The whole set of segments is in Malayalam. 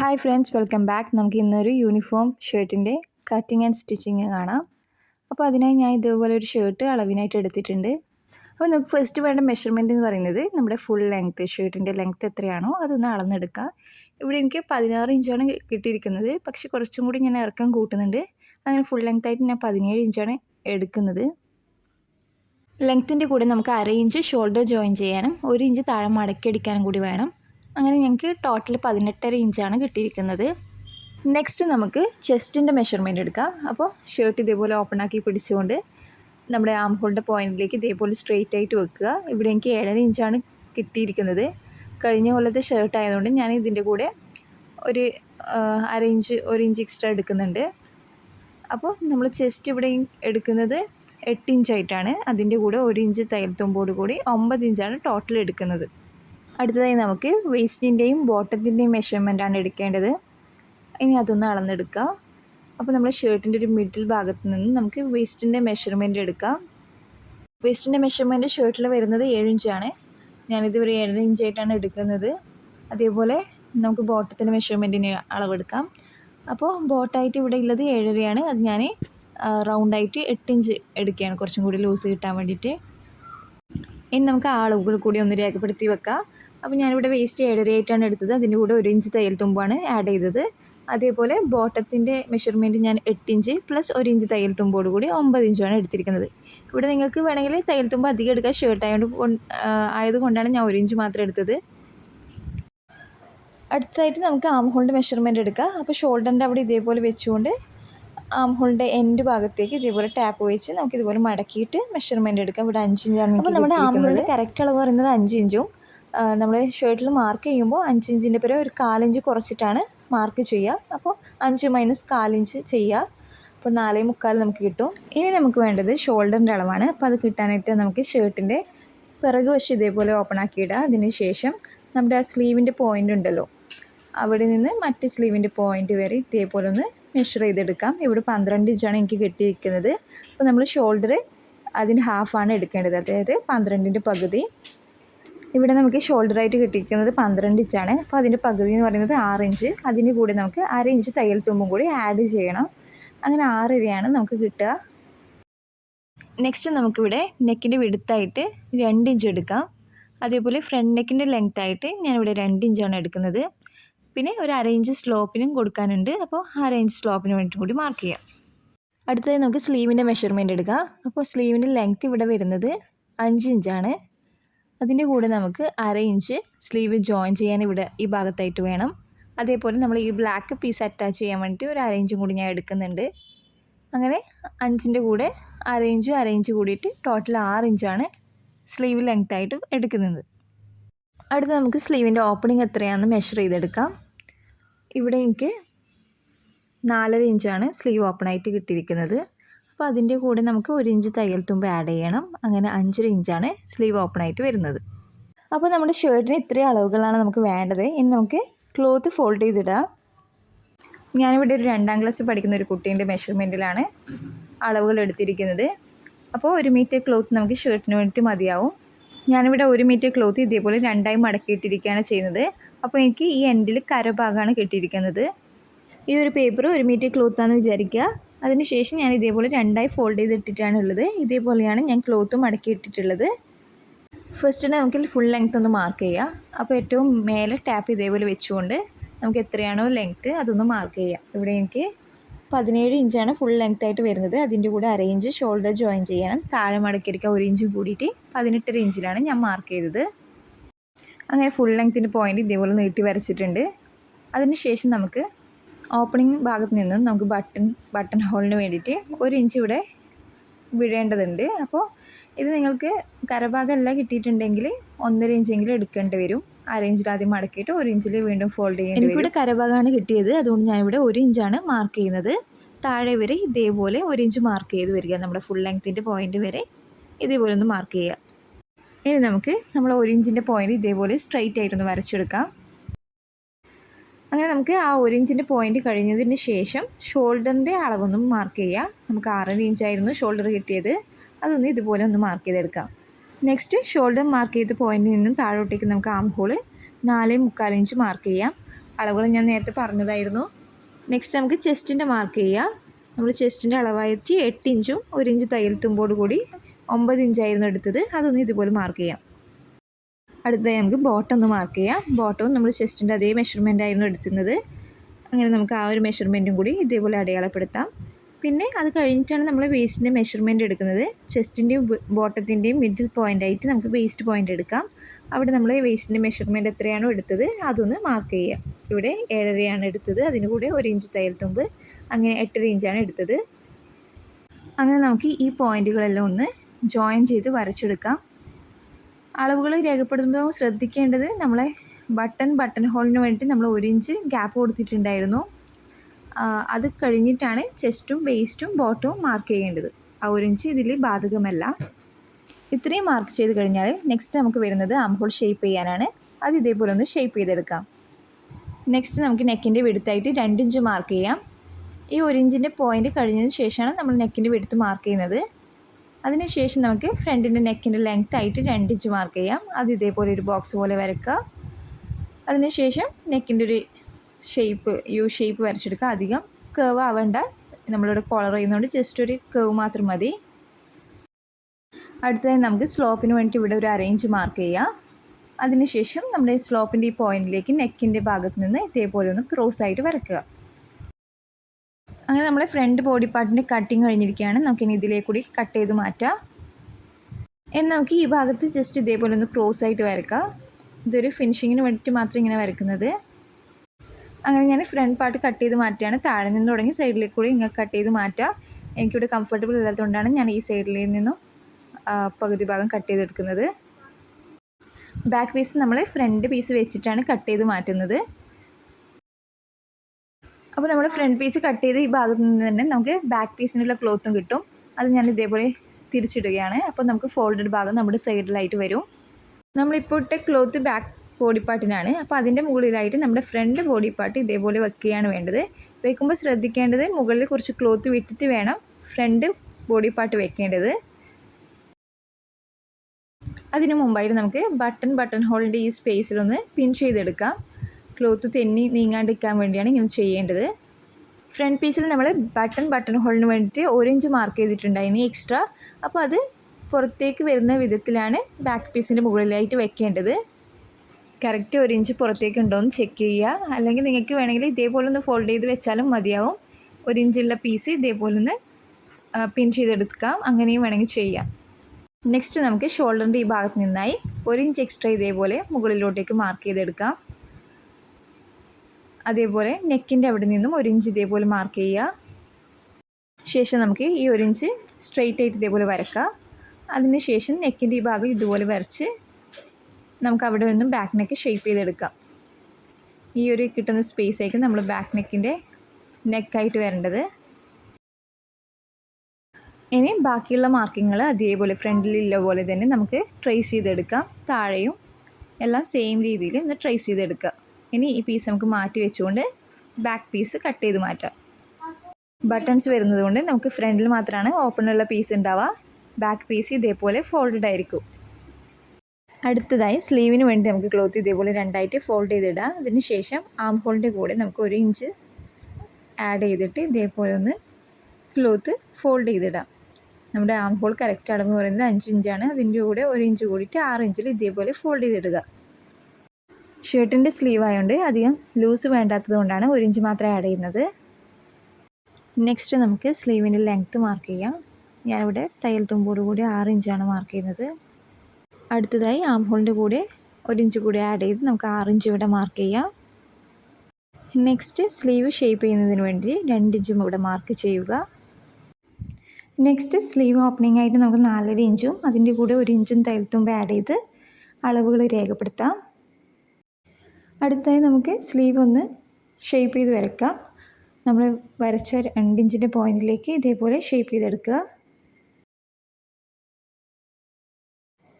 ഹായ് ഫ്രണ്ട്സ് വെൽക്കം ബാക്ക് നമുക്ക് ഇന്നൊരു യൂണിഫോം ഷർട്ടിന്റെ കട്ടിങ് ആൻഡ് സ്റ്റിച്ചിങ് കാണാം. അപ്പോൾ അതിനായി ഞാൻ ഇതുപോലെ ഒരു ഷർട്ട് അളവിനായിട്ട് എടുത്തിട്ടുണ്ട്. അപ്പോൾ നമുക്ക് ഫസ്റ്റ് വേണ്ട മെഷർമെന്റ് എന്ന് പറയുന്നത് നമ്മുടെ ഫുൾ ലെങ്ത്ത് ഷർട്ടിന്റെ ലെങ്ത്ത് എത്രയാണോ അതൊന്ന് അളന്നെടുക്കാം. ഇവിടെ എനിക്ക് പതിനാറ് ഇഞ്ചാണ് കിട്ടിയിരിക്കുന്നത്. പക്ഷെ കുറച്ചും കൂടി ഞാൻ ഇറക്കം കൂട്ടുന്നുണ്ട്. അങ്ങനെ ഫുൾ ലെങ്ത് ആയിട്ട് ഞാൻ പതിനേഴ് ഇഞ്ചാണ് എടുക്കുന്നത്. ലെങ്ത്തിന്റെ കൂടെ നമുക്ക് അര ഇഞ്ച് ഷോൾഡർ ജോയിൻ ചെയ്യാനും ഒരു ഇഞ്ച് താഴെ മടക്കി അടിക്കാനും കൂടി വേണം. അങ്ങനെ ഞങ്ങൾക്ക് ടോട്ടൽ പതിനെട്ടര ഇഞ്ചാണ് കിട്ടിയിരിക്കുന്നത്. നെക്സ്റ്റ് നമുക്ക് ചെസ്റ്റിന്റെ മെഷർമെന്റ് എടുക്കാം. അപ്പോൾ ഷർട്ട് ഇതേപോലെ ഓപ്പൺ ആക്കി പിടിച്ചുകൊണ്ട് നമ്മുടെ ആം ഹോളിന്റെ പോയിന്റിലേക്ക് ഇതേപോലെ സ്ട്രെയിറ്റ് ആയിട്ട് വെക്കുക. ഇവിടെ എനിക്ക് ഏഴര ഇഞ്ചാണ് കിട്ടിയിരിക്കുന്നത്. കഴിഞ്ഞ കൊല്ലത്തെ ഷർട്ട് ആയതുകൊണ്ട് ഞാൻ ഇതിന്റെ കൂടെ ഒരു അര ഇഞ്ച് ഒരു ഇഞ്ച് എക്സ്ട്രാ എടുക്കുന്നുണ്ട്. അപ്പോൾ നമ്മൾ ചെസ്റ്റ് ഇവിടെ എടുക്കുന്നത് എട്ട് ഇഞ്ചായിട്ടാണ് അതിന്റെ കൂടെ ഒരു ഇഞ്ച് തയ്യൽ തുമ്പോട് കൂടി ഒമ്പത് ഇഞ്ചാണ് ടോട്ടൽ എടുക്കുന്നത്. അടുത്തതായി നമുക്ക് വേസ്റ്റിന്റെയും ബോട്ടത്തിന്റെയും മെഷർമെന്റാണ് എടുക്കേണ്ടത്. ഇനി അതൊന്ന് അളന്നെടുക്കുക അപ്പോൾ നമ്മൾ ഷർട്ടിന്റെ ഒരു മിഡിൽ ഭാഗത്ത് നിന്ന് നമുക്ക് വേസ്റ്റിന്റെ മെഷർമെന്റ് എടുക്കാം. വേസ്റ്റിന്റെ മെഷർമെന്റ് ഷർട്ടിൽ വരുന്നത് ഏഴ് ഇഞ്ചാണ് ഞാനിത് ഒരു ഏഴര ഇഞ്ചായിട്ടാണ് എടുക്കുന്നത്. അതേപോലെ നമുക്ക് ബോട്ടത്തിന്റെ മെഷർമെന്റിന് അളവെടുക്കാം. അപ്പോൾ ബോട്ടായിട്ട് ഇവിടെ ഉള്ളത് ഏഴരയാണ്. അത് ഞാൻ റൗണ്ടായിട്ട് എട്ട് ഇഞ്ച് എടുക്കുകയാണ്. കുറച്ചും കൂടി ലൂസ് കിട്ടാൻ വേണ്ടിയിട്ട്. ഇനി നമുക്ക് അളവുകൾ കൂടി ഒന്ന് രേഖപ്പെടുത്തി വെക്കാം. അപ്പോൾ ഞാനിവിടെ വേസ്റ്റ് ഏഴരയായിട്ടാണ് എടുത്തത്. അതിന്റെ കൂടെ ഒരു ഇഞ്ച് തയ്യൽ തുമ്പാണ് ആഡ് ചെയ്തത്. അതേപോലെ ബോട്ടത്തിന്റെ മെഷർമെന്റ് ഞാൻ എട്ട് ഇഞ്ച് പ്ലസ് ഒരു ഇഞ്ച് തയ്യൽ തുമ്പോട് കൂടി ഒമ്പത് ഇഞ്ചുമാണ് എടുത്തിരിക്കുന്നത്. ഇവിടെ നിങ്ങൾക്ക് വേണമെങ്കിൽ തയ്യൽ തുമ്പ് അധികം എടുക്കാം ഷർട്ട് ആയതുകൊണ്ട് ആയതുകൊണ്ടാണ് ഞാൻ ഒരു ഇഞ്ച് മാത്രം എടുത്തത്. അടുത്തതായിട്ട് നമുക്ക് ആം ഹോളിന്റെ മെഷർമെന്റ് എടുക്കാം. അപ്പോൾ ഷോൾഡറിന്റെ അവിടെ ഇതേപോലെ വെച്ചുകൊണ്ട് ആം ഹോളിന്റെ എൻഡ് ഭാഗത്തേക്ക് ഇതേപോലെ ടാപ്പ് വെച്ച് നമുക്ക് ഇതുപോലെ മടക്കിയിട്ട് മെഷർമെന്റ് എടുക്കാം. ഇവിടെ അഞ്ച് ഇഞ്ചാണ് അപ്പോൾ നമ്മുടെ ആം ഹോളിന്റെ കറക്റ്റ് അളവ് പറയുന്നത് അഞ്ച് ഇഞ്ചും നമ്മൾ ഷർട്ടിൽ മാർക്ക് ചെയ്യുമ്പോൾ അഞ്ച് ഇഞ്ചിന്റെ പേരെ ഒരു കാലിഞ്ച് കുറച്ചിട്ടാണ് മാർക്ക് ചെയ്യുക. അപ്പോൾ അഞ്ച് മൈനസ് കാലിഞ്ച് ചെയ്യുക. അപ്പോൾ നാലേ മുക്കാൽ നമുക്ക് കിട്ടും. ഇനി നമുക്ക് വേണ്ടത് ഷോൾഡറിന്റെ അളവാണ്. അപ്പോൾ അത് കിട്ടാനായിട്ട് നമുക്ക് ഷർട്ടിന്റെ പിറക് വശം ഇതേപോലെ ഓപ്പൺ ആക്കിയിടുക അതിന് ശേഷം നമ്മുടെ ആ സ്ലീവിന്റെ പോയിന്റ് ഉണ്ടല്ലോ. അവിടെ നിന്ന് മറ്റ് സ്ലീവിന്റെ പോയിന്റ് വരെ ഇതേപോലെ ഒന്ന് മെഷർ ചെയ്തെടുക്കാം. ഇവിടെ പന്ത്രണ്ട് ഇഞ്ചാണ് എനിക്ക് കിട്ടിയിരിക്കുന്നത്. അപ്പോൾ നമ്മൾ ഷോൾഡർ അതിന് ഹാഫാണ് എടുക്കേണ്ടത്. അതായത് പന്ത്രണ്ടിന്റെ പകുതി ഇവിടെ നമുക്ക് ഷോൾഡർ ആയിട്ട് കിട്ടിയിരിക്കുന്നത് പന്ത്രണ്ട് ഇഞ്ചാണ് അപ്പോൾ അതിന്റെ പകുതി എന്ന് പറയുന്നത് ആറ് ഇഞ്ച് അതിന് കൂടി നമുക്ക് അര ഇഞ്ച് തയ്യൽ തുമ്പും കൂടി ആഡ് ചെയ്യണം. അങ്ങനെ ആറരയാണ് നമുക്ക് കിട്ടുക. നെക്സ്റ്റ് നമുക്കിവിടെ നെക്കിന്റെ വിടുത്തായിട്ട് രണ്ട് ഇഞ്ച് എടുക്കാം. അതേപോലെ ഫ്രണ്ട് നെക്കിന്റെ ലെങ്ത് ആയിട്ട് ഞാനിവിടെ രണ്ട് ഇഞ്ചാണ് എടുക്കുന്നത്. പിന്നെ ഒരു അര ഇഞ്ച് സ്ലോപ്പിനും കൊടുക്കാനുണ്ട്. അപ്പോൾ അര ഇഞ്ച് സ്ലോപ്പിന് വേണ്ടിയിട്ടും കൂടി മാർക്ക് ചെയ്യാം. അടുത്തത് നമുക്ക് സ്ലീവിന്റെ മെഷർമെന്റ് എടുക്കാം. അപ്പോൾ സ്ലീവിന്റെ ലെങ്ത് ഇവിടെ വരുന്നത് അഞ്ച് ഇഞ്ചാണ് അതിന്റെ കൂടെ നമുക്ക് അര ഇഞ്ച് സ്ലീവ് ജോയിൻ ചെയ്യാൻ ഇവിടെ ഈ ഭാഗത്തായിട്ട് വേണം. അതേപോലെ നമ്മൾ ഈ ബ്ലാക്ക് പീസ് അറ്റാച്ച് ചെയ്യാൻ വേണ്ടിയിട്ട് ഒരു അര ഇഞ്ചും കൂടി ഞാൻ എടുക്കുന്നുണ്ട്. അങ്ങനെ അഞ്ചിന്റെ കൂടെ അര ഇഞ്ചും കൂടിയിട്ട് ടോട്ടൽ ആറ് ഇഞ്ചാണ് സ്ലീവ് ലെങ്ത് ആയിട്ട് എടുക്കുന്നത്. അടുത്ത നമുക്ക് സ്ലീവിന്റെ ഓപ്പണിംഗ് എത്രയാണെന്ന് മെഷർ ചെയ്തെടുക്കാം. ഇവിടെ എനിക്ക് നാലര ഇഞ്ചാണ് സ്ലീവ് ഓപ്പണായിട്ട് കിട്ടിയിരിക്കുന്നത്. അപ്പോൾ അതിന്റെ കൂടെ നമുക്ക് ഒരു ഇഞ്ച് തയ്യൽ തുമ്പ് ആഡ് ചെയ്യണം. അങ്ങനെ അഞ്ചര ഇഞ്ചാണ് സ്ലീവ് ഓപ്പൺ ആയിട്ട് വരുന്നത്. അപ്പോൾ നമ്മുടെ ഷർട്ടിന് ഇത്രയും അളവുകളാണ് നമുക്ക് വേണ്ടത്. ഇനി നമുക്ക് ക്ലോത്ത് ഫോൾഡ് ചെയ്തിടാം. ഞാനിവിടെ ഒരു രണ്ടാം ക്ലാസ്സിൽ പഠിക്കുന്ന ഒരു കുട്ടീന്റെ മെഷർമെന്റിലാണ് അളവുകൾ എടുത്തിരിക്കുന്നത്. അപ്പോൾ ഒരു മീറ്റർ ക്ലോത്ത് നമുക്ക് ഷർട്ടിന് വേണ്ടിയിട്ട് മതിയാവും. ഞാനിവിടെ ഒരു മീറ്റർ ക്ലോത്ത് ഇതേപോലെ രണ്ടായി മടക്കിയിട്ടിരിക്കുകയാണ് ചെയ്യുന്നത്. അപ്പോൾ എനിക്ക് ഈ എൻഡിൽ കരഭാഗമാണ് കിട്ടിയിരിക്കുന്നത്. ഈ ഒരു പേപ്പർ ഒരു മീറ്റർ ക്ലോത്താണെന്ന് വിചാരിക്കുക. അതിനുശേഷം ഞാൻ ഇതേപോലെ രണ്ടായി ഫോൾഡ് ചെയ്തിട്ടിട്ടാണ് ഉള്ളത്. ഇതേപോലെയാണ് ഞാൻ ക്ലോത്ത് മടക്കിയിട്ടിട്ടുള്ളത് ഫസ്റ്റ് നമുക്ക് ഫുൾ ലെങ്ത് ഒന്ന് മാർക്ക് ചെയ്യാം. അപ്പോൾ ഏറ്റവും മേലെ ടാപ്പ് ഇതേപോലെ വെച്ചുകൊണ്ട് നമുക്ക് എത്രയാണോ ലെങ്ത്ത് അതൊന്ന് മാർക്ക് ചെയ്യാം. ഇവിടെ എനിക്ക് പതിനേഴ് ഇഞ്ചാണ് ഫുൾ ലെങ്ത് ആയിട്ട് വരുന്നത്. അതിന്റെ കൂടെ അര ഇഞ്ച് ഷോൾഡർ ജോയിൻ ചെയ്യണം. താഴെ മടക്കിയെടുക്കുക ഒരു ഇഞ്ച് കൂടിയിട്ട് പതിനെട്ടര ഇഞ്ചിലാണ് ഞാൻ മാർക്ക് ചെയ്തത്. അങ്ങനെ ഫുൾ ലെങ്ത്തിന്റെ പോയിന്റ് ഇതേപോലെ നീട്ടി വരച്ചിട്ടുണ്ട്. അതിനുശേഷം നമുക്ക് ഓപ്പണിംഗ് ഭാഗത്ത് നിന്നും നമുക്ക് ബട്ടൺ ബട്ടൺ ഹോളിന് വേണ്ടിയിട്ട് ഒരു ഇഞ്ച് ഇവിടെ വിടേണ്ടതുണ്ട്. അപ്പോൾ ഇത് നിങ്ങൾക്ക് കരഭാഗമല്ല കിട്ടിയിട്ടുണ്ടെങ്കിൽ ഒന്നര ഇഞ്ചെങ്കിലും എടുക്കേണ്ടി വരും. അര ഇഞ്ചിൽ ആദ്യം മടക്കിയിട്ട് ഒരു ഇഞ്ചിൽ വീണ്ടും ഫോൾഡ് ചെയ്യേണ്ടി വരും. എനിക്കിവിടെ കരഭാഗമാണ് കിട്ടിയത്. അതുകൊണ്ട് ഞാനിവിടെ ഒരു ഇഞ്ചാണ് മാർക്ക് ചെയ്യുന്നത്. താഴെ വരെ ഇതേപോലെ ഒരു ഇഞ്ച് മാർക്ക് ചെയ്ത് വരിക. നമ്മുടെ ഫുൾ ലെങ്ത്തിന്റെ പോയിന്റ് വരെ ഇതേപോലെ ഒന്ന് മാർക്ക് ചെയ്യുക. ഇനി നമുക്ക് നമ്മൾ ഒരു ഇഞ്ചിന്റെ പോയിന്റ് ഇതേപോലെ സ്ട്രൈറ്റ് ആയിട്ടൊന്ന് വരച്ചെടുക്കാം. അങ്ങനെ നമുക്ക് ആ ഒരു ഇഞ്ചിന്റെ പോയിന്റ് കഴിഞ്ഞതിന് ശേഷം ഷോൾഡറിന്റെ അളവൊന്നും മാർക്ക് ചെയ്യാം. നമുക്ക് ആറര ഇഞ്ചായിരുന്നു ഷോൾഡർ കിട്ടിയത്. അതൊന്ന് ഇതുപോലെ ഒന്ന് മാർക്ക് ചെയ്തെടുക്കാം. നെക്സ്റ്റ് ഷോൾഡർ മാർക്ക് ചെയ്ത പോയിന്റിൽ നിന്നും താഴോട്ടേക്ക് നമുക്ക് ആം ഹോൾ നാല് മുക്കാൽ ഇഞ്ച് മാർക്ക് ചെയ്യാം. അളവുകൾ ഞാൻ നേരത്തെ പറഞ്ഞതായിരുന്നു. നെക്സ്റ്റ് നമുക്ക് ചെസ്റ്റിന്റെ മാർക്ക് ചെയ്യാം. നമ്മൾ ചെസ്റ്റിന്റെ അളവായിട്ട് എട്ട് ഇഞ്ചും ഒരു ഇഞ്ച് തയ്യൽ തുമ്പോട് കൂടി ഒമ്പത് ഇഞ്ചായിരുന്നു എടുത്തത്. അതൊന്ന് ഇതുപോലെ മാർക്ക് ചെയ്യാം. അടുത്തതായി നമുക്ക് ബോട്ടം ഒന്ന് മാർക്ക് ചെയ്യാം. ബോട്ടവും നമ്മൾ ചെസ്റ്റിന്റെ അതേ മെഷർമെന്റ് ആയിരുന്നു എടുത്തിരുന്നത്. അങ്ങനെ നമുക്ക് ആ ഒരു മെഷർമെന്റും കൂടി ഇതേപോലെ അടയാളപ്പെടുത്താം. പിന്നെ അത് കഴിഞ്ഞിട്ടാണ് നമ്മൾ വേസ്റ്റിന്റെ മെഷർമെന്റ് എടുക്കുന്നത്. ചെസ്റ്റിന്റെയും ബോട്ടത്തിന്റെയും മിഡിൽ പോയിന്റ് ആയിട്ട് നമുക്ക് വേസ്റ്റ് പോയിന്റ് എടുക്കാം. അവിടെ നമ്മൾ വേസ്റ്റിന്റെ മെഷർമെന്റ് എത്രയാണോ എടുത്തത് അതൊന്ന് മാർക്ക് ചെയ്യാം. ഇവിടെ ഏഴരയാണ് എടുത്തത് അതിന് കൂടെ ഒരു ഇഞ്ച് തയ്യൽ തുമ്പ് അങ്ങനെ എട്ടര ഇഞ്ചാണ് എടുത്തത്. അങ്ങനെ നമുക്ക് ഈ പോയിന്റുകളെല്ലാം ഒന്ന് ജോയിൻ ചെയ്ത് വരച്ചെടുക്കാം. അളവുകൾ രേഖപ്പെടുത്തുമ്പോൾ ശ്രദ്ധിക്കേണ്ടത് നമ്മളെ ബട്ടൺ ബട്ടൺ ഹോളിന് വേണ്ടി നമ്മൾ ഒരു ഇഞ്ച് ഗ്യാപ്പ് കൊടുത്തിട്ടുണ്ടായിരുന്നു. അത് കഴിഞ്ഞിട്ടാണ് ചെസ്റ്റും വേസ്റ്റും ബോട്ടവും മാർക്ക് ചെയ്യേണ്ടത്. ആ ഒരു ഇഞ്ച് ഇതിൽ ബാധകമല്ല. ഇത്രയും മാർക്ക് ചെയ്ത് കഴിഞ്ഞാൽ നെക്സ്റ്റ് നമുക്ക് വരുന്നത് ആം ഹോൾ ഷേപ്പ് ചെയ്യാനാണ്. അത് ഇതേപോലെ ഒന്ന് ഷേപ്പ് ചെയ്തെടുക്കാം. നെക്സ്റ്റ് നമുക്ക് നെക്കിന്റെ വെടുത്തായിട്ട് രണ്ട് ഇഞ്ച് മാർക്ക് ചെയ്യാം. ഈ ഒരു ഇഞ്ചിന്റെ പോയിന്റ് കഴിഞ്ഞതിന് ശേഷമാണ് നമ്മൾ നെക്കിന്റെ വെടുത്ത് മാർക്ക് ചെയ്യുന്നത്. അതിനുശേഷം നമുക്ക് ഫ്രണ്ടിന്റെ നെക്കിന്റെ ലെങ്ത് ആയിട്ട് രണ്ട് ഇഞ്ച് മാർക്ക് ചെയ്യാം. അത് ഇതേപോലെ ഒരു ബോക്സ് പോലെ വരക്കുക അതിനുശേഷം നെക്കിന്റെ ഒരു ഷേപ്പ് യു ഷേപ്പ് വരച്ചെടുക്കുക. അധികം കേവ് ആവേണ്ട. നമ്മളിവിടെ കോളർ ചെയ്യുന്നതുകൊണ്ട് ജസ്റ്റ് ഒരു കേവ് മാത്രം മതി. അടുത്തതായി നമുക്ക് സ്ലോപ്പിന് വേണ്ടി ഇവിടെ ഒരു അറേഞ്ച് മാർക്ക് ചെയ്യാം. അതിനുശേഷം നമ്മുടെ സ്ലോപ്പിന്റെ ഈ പോയിന്റിലേക്ക് നെക്കിന്റെ ഭാഗത്ത് നിന്ന് ഇതേപോലെ ഒന്ന് ക്രോസ് ആയിട്ട് വരക്കുക അങ്ങനെ നമ്മുടെ ഫ്രണ്ട് ബോഡി പാർട്ടിന്റെ കട്ടിങ് കഴിഞ്ഞിരിക്കുകയാണ്. നമുക്കിനി ഇതിലേക്ക് കൂടി കട്ട് ചെയ്ത് മാറ്റാം. ഇനി നമുക്ക് ഈ ഭാഗത്ത് ജസ്റ്റ് ഇതേപോലെ ഒന്ന് ക്രോസ് ആയിട്ട് വരക്കാം. ഇതൊരു ഫിനിഷിങ്ങിന് വേണ്ടിയിട്ട് മാത്രം ഇങ്ങനെ വരക്കുന്നത്. അങ്ങനെ ഞാൻ ഫ്രണ്ട് പാർട്ട് കട്ട് ചെയ്ത് മാറ്റുകയാണ്. താഴെ നിന്ന് തുടങ്ങി സൈഡിലേക്ക് കൂടി ഇങ്ങനെ കട്ട് ചെയ്ത് മാറ്റാം. എനിക്കിവിടെ കംഫർട്ടബിൾ ഇല്ലാത്തതുകൊണ്ടാണ് ഞാൻ ഈ സൈഡിൽ നിന്നും പകുതി ഭാഗം കട്ട് ചെയ്തെടുക്കുന്നത്. ബാക്ക് പീസ് നമ്മൾ ഫ്രണ്ട് പീസ് വെച്ചിട്ടാണ് കട്ട് ചെയ്ത് മാറ്റുന്നത്. അപ്പോൾ നമ്മൾ ഫ്രണ്ട് പീസ് കട്ട് ചെയ്ത് ഈ ഭാഗത്ത് നിന്ന് തന്നെ നമുക്ക് ബാക്ക് പീസിനുള്ള ക്ലോത്തും കിട്ടും. അത് ഞാൻ ഇതേപോലെ തിരിച്ചിടുകയാണ്. അപ്പോൾ നമുക്ക് ഫോൾഡഡ് ഭാഗം നമ്മുടെ സൈഡിലായിട്ട് വരും. നമ്മളിപ്പോൾ ഇട്ട ക്ലോത്ത് ബാക്ക് ബോഡി പാർട്ടിനാണ് അപ്പോൾ അതിന്റെ മുകളിലായിട്ട് നമ്മുടെ ഫ്രണ്ട് ബോഡി പാർട്ട് ഇതേപോലെ വെക്കുകയാണ് വേണ്ടത്. വെക്കുമ്പോൾ ശ്രദ്ധിക്കേണ്ടത് മുകളിൽ കുറച്ച് ക്ലോത്ത് വിട്ടിട്ട് വേണം ഫ്രണ്ട് ബോഡി പാർട്ട് വെക്കേണ്ടത്. അതിനു മുമ്പായിട്ട് നമുക്ക് ബട്ടൺ ബട്ടൺ ഹോളിന്റെ ഈ സ്പേസിലൊന്ന് പിൻ ചെയ്തെടുക്കാം. ക്ലോത്ത് തെന്നി നീങ്ങാണ്ടിരിക്കാൻ വേണ്ടിയാണ് ഇങ്ങനെ ചെയ്യേണ്ടത്. ഫ്രണ്ട് പീസിൽ നമ്മൾ ബട്ടൺ ബട്ടൺ ഹോളിന് വേണ്ടിയിട്ട് ഓറഞ്ച് മാർക്ക് ചെയ്തിട്ടുണ്ട് അതിന് എക്സ്ട്രാ അപ്പോൾ അത് പുറത്തേക്ക് വരുന്ന വിധത്തിലാണ് ബാക്ക് പീസിന്റെ മുകളിലായിട്ട് വെക്കേണ്ടത്. കറക്റ്റ് ഒരു ഇഞ്ച് പുറത്തേക്ക് ഉണ്ടോ എന്ന് ചെക്ക് ചെയ്യുക. അല്ലെങ്കിൽ നിങ്ങൾക്ക് വേണമെങ്കിൽ ഇതേപോലെ ഒന്ന് ഫോൾഡ് ചെയ്ത് വെച്ചാലും മതിയാവും. ഒരു ഇഞ്ചുള്ള പീസ് ഇതേപോലെ ഒന്ന് പിൻ ചെയ്തെടുക്കാം. അങ്ങനെയും വേണമെങ്കിൽ ചെയ്യാം. നെക്സ്റ്റ് നമുക്ക് ഷോൾഡറിന്റെ ഈ ഭാഗത്ത് നിന്നായി ഒരു ഇഞ്ച് എക്സ്ട്രാ ഇതേപോലെ മുകളിലോട്ടേക്ക് മാർക്ക് ചെയ്തെടുക്കാം. അതേപോലെ നെക്കിന്റെ അവിടെ നിന്നും ഒരു ഇഞ്ച് ഇതേപോലെ മാർക്ക് ചെയ്യുക. ശേഷം നമുക്ക് ഈ ഒരു ഇഞ്ച് സ്ട്രെയിറ്റ് ആയിട്ട് ഇതേപോലെ വരക്കാം. അതിന് ശേഷം നെക്കിന്റെ ഈ ഭാഗം ഇതുപോലെ വരച്ച് നമുക്ക് അവിടെ നിന്നും ബാക്ക് നെക്ക് ഷേപ്പ് ചെയ്തെടുക്കാം. ഈ ഒരു കിട്ടുന്ന സ്പേസ് ആയിരിക്കും നമ്മൾ ബാക്ക് നെക്കിന്റെ നെക്കായിട്ട് വരേണ്ടത്. ഇനി ബാക്കിയുള്ള മാർക്കിങ്ങൾ അതേപോലെ ഫ്രണ്ടിലുള്ള പോലെ തന്നെ നമുക്ക് ട്രേസ് ചെയ്തെടുക്കാം. താഴെയും എല്ലാം സെയിം രീതിയിൽ ഒന്ന് ട്രേസ് ചെയ്തെടുക്കുക ഇനി ഈ പീസ് നമുക്ക് മാറ്റി വെച്ചുകൊണ്ട് ബാക്ക് പീസ് കട്ട് ചെയ്ത് മാറ്റാം. ബട്ടൺസ് വരുന്നത് കൊണ്ട് നമുക്ക് ഫ്രണ്ടിൽ മാത്രമാണ് ഓപ്പണുള്ള പീസ് ഉണ്ടാവുക ബാക്ക് പീസ് ഇതേപോലെ ഫോൾഡഡ് ആയിരിക്കും. അടുത്തതായി സ്ലീവിന് വേണ്ടി നമുക്ക് ക്ലോത്ത് ഇതേപോലെ രണ്ടായിട്ട് ഫോൾഡ് ചെയ്തിടാം. അതിന് ശേഷം ആം ഹോളിന്റെ കൂടെ നമുക്ക് ഒരു ഇഞ്ച് ആഡ് ചെയ്തിട്ട് ഇതേപോലെ ഒന്ന് ക്ലോത്ത് ഫോൾഡ് ചെയ്തിടാം. നമ്മുടെ ആം ഹോൾ കറക്റ്റ് അളവ് പറയുന്നത് അഞ്ച് ഇഞ്ചാണ് അതിന്റെ കൂടെ ഒരു ഇഞ്ച് കൂടിയിട്ട് ആറ് ഇഞ്ചിൽ ഇതേപോലെ ഫോൾഡ് ചെയ്തിടുക. ഷർട്ടിന്റെ സ്ലീവ് ആയതുകൊണ്ട് അധികം ലൂസ് വേണ്ടാത്തത് കൊണ്ടാണ് ഒരു ഇഞ്ച് മാത്രമേ ആഡ് ചെയ്യുന്നത്. നെക്സ്റ്റ് നമുക്ക് സ്ലീവിന്റെ ലെങ്ത്ത് മാർക്ക് ചെയ്യാം. ഞാനിവിടെ തയ്യൽ തുമ്പോട് കൂടി ആറ് ഇഞ്ചാണ് മാർക്ക് ചെയ്യുന്നത്. അടുത്തതായി ആം ഹോളിന്റെ കൂടെ ഒരു ഇഞ്ച് കൂടി ആഡ് ചെയ്ത് നമുക്ക് ആറ് ഇഞ്ച് ഇവിടെ മാർക്ക് ചെയ്യാം. നെക്സ്റ്റ് സ്ലീവ് ഷേപ്പ് ചെയ്യുന്നതിന് വേണ്ടി രണ്ട് ഇഞ്ചും ഇവിടെ മാർക്ക് ചെയ്യുക. നെക്സ്റ്റ് സ്ലീവ് ഓപ്പണിംഗ് ആയിട്ട് നമുക്ക് നാലര ഇഞ്ചും അതിന്റെ കൂടെ ഒരു ഇഞ്ചും തയ്യൽ തുമ്പ് ആഡ് ചെയ്ത് അളവുകൾ രേഖപ്പെടുത്താം. അടുത്തതായി നമുക്ക് സ്ലീവ് ഒന്ന് ഷേപ്പ് ചെയ്ത് വരയ്ക്കാം. നമ്മൾ വരച്ച രണ്ടിഞ്ചിന്റെ പോയിന്റിലേക്ക് ഇതേപോലെ ഷേപ്പ് ചെയ്തെടുക്കുക.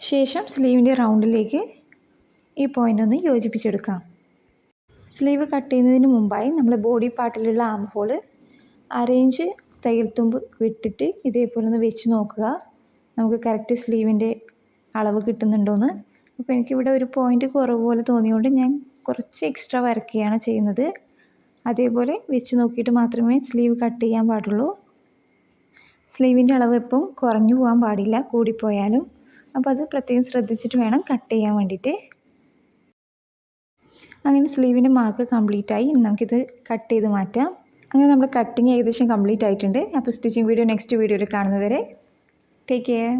ശേഷം സ്ലീവിന്റെ റൗണ്ടിലേക്ക് ഈ പോയിന്റ് ഒന്ന് യോജിപ്പിച്ചെടുക്കാം. സ്ലീവ് കട്ട് ചെയ്യുന്നതിന് മുമ്പായി നമ്മൾ ബോഡി പാർട്ടിലുള്ള ആം ഹോൾ അറേഞ്ച് തയ്യൽ തുമ്പ് വിട്ടിട്ട് ഇതേപോലെ ഒന്ന് വെച്ച് നോക്കുക. നമുക്ക് കറക്റ്റ് സ്ലീവിന്റെ അളവ് കിട്ടുന്നുണ്ടോയെന്ന് അപ്പോൾ എനിക്കിവിടെ ഒരു പോയിന്റ് കുറവ് പോലെ തോന്നിയുകൊണ്ട് ഞാൻ കുറച്ച് എക്സ്ട്രാ വരയ്ക്കുകയാണ് ചെയ്യുന്നത്. അതേപോലെ വെച്ച് നോക്കിയിട്ട് മാത്രമേ സ്ലീവ് കട്ട് ചെയ്യാൻ പാടുള്ളൂ. സ്ലീവിന്റെ അളവ് എപ്പം കുറഞ്ഞു പോകാൻ പാടില്ല കൂടിപ്പോയാലും. അപ്പോൾ അത് പ്രത്യേകം ശ്രദ്ധിച്ചിട്ട് വേണം കട്ട് ചെയ്യാൻ വേണ്ടിയിട്ട്. അങ്ങനെ സ്ലീവിന്റെ മാർക്ക് കംപ്ലീറ്റ് ആയി. നമുക്കിത് കട്ട് ചെയ്ത് മാറ്റാം. അങ്ങനെ നമ്മുടെ കട്ടിങ് ഏകദേശം കംപ്ലീറ്റ് ആയിട്ടുണ്ട്. അപ്പോൾ സ്റ്റിച്ചിങ് വീഡിയോ നെക്സ്റ്റ് വീഡിയോയിൽ കാണുന്നവരെ ടേക്ക് കെയർ